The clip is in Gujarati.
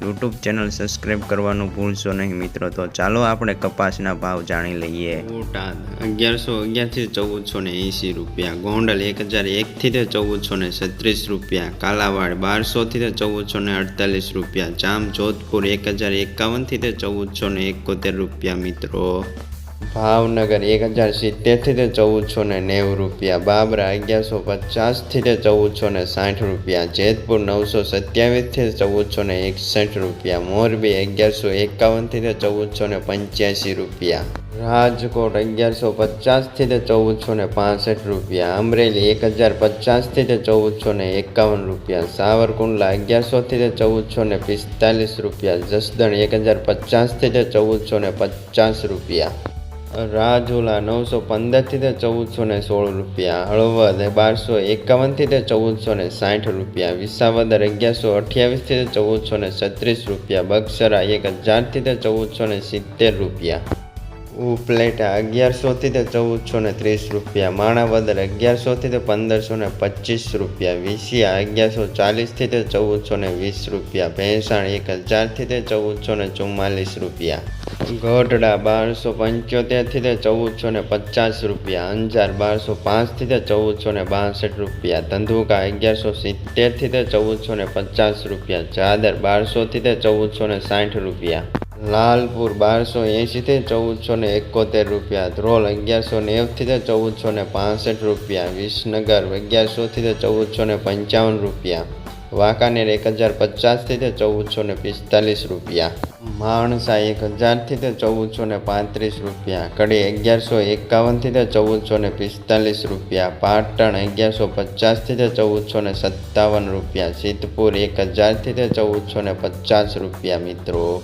યુટ્યુબ ચેનલ સબસ્ક્રાઈબ કરવાનું ભૂલશો નહીં મિત્રો. તો ચાલો આપણે કપાસના ભાવ જાણી લઈએ. બોટાદ અગિયારસો અગિયારથી ચૌદસો ને એંસી રૂપિયા. ગોંડલ એક હજાર એકથી તે ચૌદસો ને છત્રીસ રૂપિયા. કાલાવાડ બારસોથી તે ચૌદસો ને અડતાલીસ રૂપિયા. જામ જોધપુર એક હજાર એકાવનથી તે ચૌદસો ને એકોતેર રૂપિયા મિત્રો. ભાવનગર એક હજાર સિત્તેરથી તે ચૌદસો ને નેવું રૂપિયા, બાબરા અગિયારસો પચાસથી તે ચૌદસો ને સાઠ રૂપિયા, જેતપુર નવસો સત્યાવીસથી ચૌદ ચૌદસો ને એકસઠ રૂપિયા, મોરબી અગિયારસો એકાવનથી તે ચૌદસો ને પંચ્યાસી રૂપિયા, રાજકોટ અગિયારસો પચાસથી તે ચૌદસો ને પાસઠ રૂપિયા, અમરેલી એક હજાર પચાસથી તે ચૌદસો ને એકાવન રૂપિયા, સાવરકુંડલા અગિયારસોથી તે ચૌદસો ને પિસ્તાલીસ રૂપિયા, જસદણ એક હજાર પચાસથી તે ચૌદસો ને પચાસ રૂપિયા. રાજુલા નવસો પંદરથી તે ચૌદસો ને સોળ રૂપિયા, હળવદ બારસો એકાવનથી તે ચૌદસો ને સાઠ રૂપિયા વિસાવદર અગિયારસો અઠ્યાવીસથી તે ચૌદસો ને છત્રીસ રૂપિયા, બક્સરા એક હજારથી તે ચૌદસો ને સિત્તેર રૂપિયા. ઉપલેટા અગિયારસોથી તે ચૌદસો ને ત્રીસ રૂપિયા, માણાવદર અગિયારસોથી તે પંદરસો ને પચીસ રૂપિયા, વિસિયા અગિયારસો ચાલીસથી તે ચૌદસો ને વીસ રૂપિયા, ભેંસાણ એક હજારથી તે ચૌદસો ને ચુમ્માલીસ રૂપિયા. ગઢડા બારસો પંચોતેરથી તે ચૌદસો ને પચાસ રૂપિયા, અંજાર બારસો પાંચથી તે ચૌદસો ને બાસઠ રૂપિયા, ધંધુકા અગિયારસો સિત્તેરથી તે ચૌદસો ને પચાસ રૂપિયા, ચાદર બારસોથી તે ચૌદસો ને સાઠ રૂપિયા, લાલપુર બારસો એંશીથી ચૌદસો ને એકોતેર રૂપિયા, ધ્રોલ અગિયારસો નેવથી તે ચૌદસો ને પાસઠ રૂપિયા, વિસનગર અગિયારસોથી તે ચૌદસો ને પંચાવન રૂપિયા, વાંકાનેર એક હજાર પચાસથી તે ચૌદસો ને પિસ્તાલીસ રૂપિયા માણસા એક હજારથી તે ચૌદસો ને પાંત્રીસ રૂપિયા, કડી અગિયારસો એકાવનથી તે ચૌદસો ને પિસ્તાલીસ રૂપિયા, પાટણ અગિયારસો પચાસથી તે ચૌદસો ને સત્તાવન રૂપિયા, સિદ્ધપુર એક હજારથી તે ચૌદસો ને પચાસ રૂપિયા મિત્રો.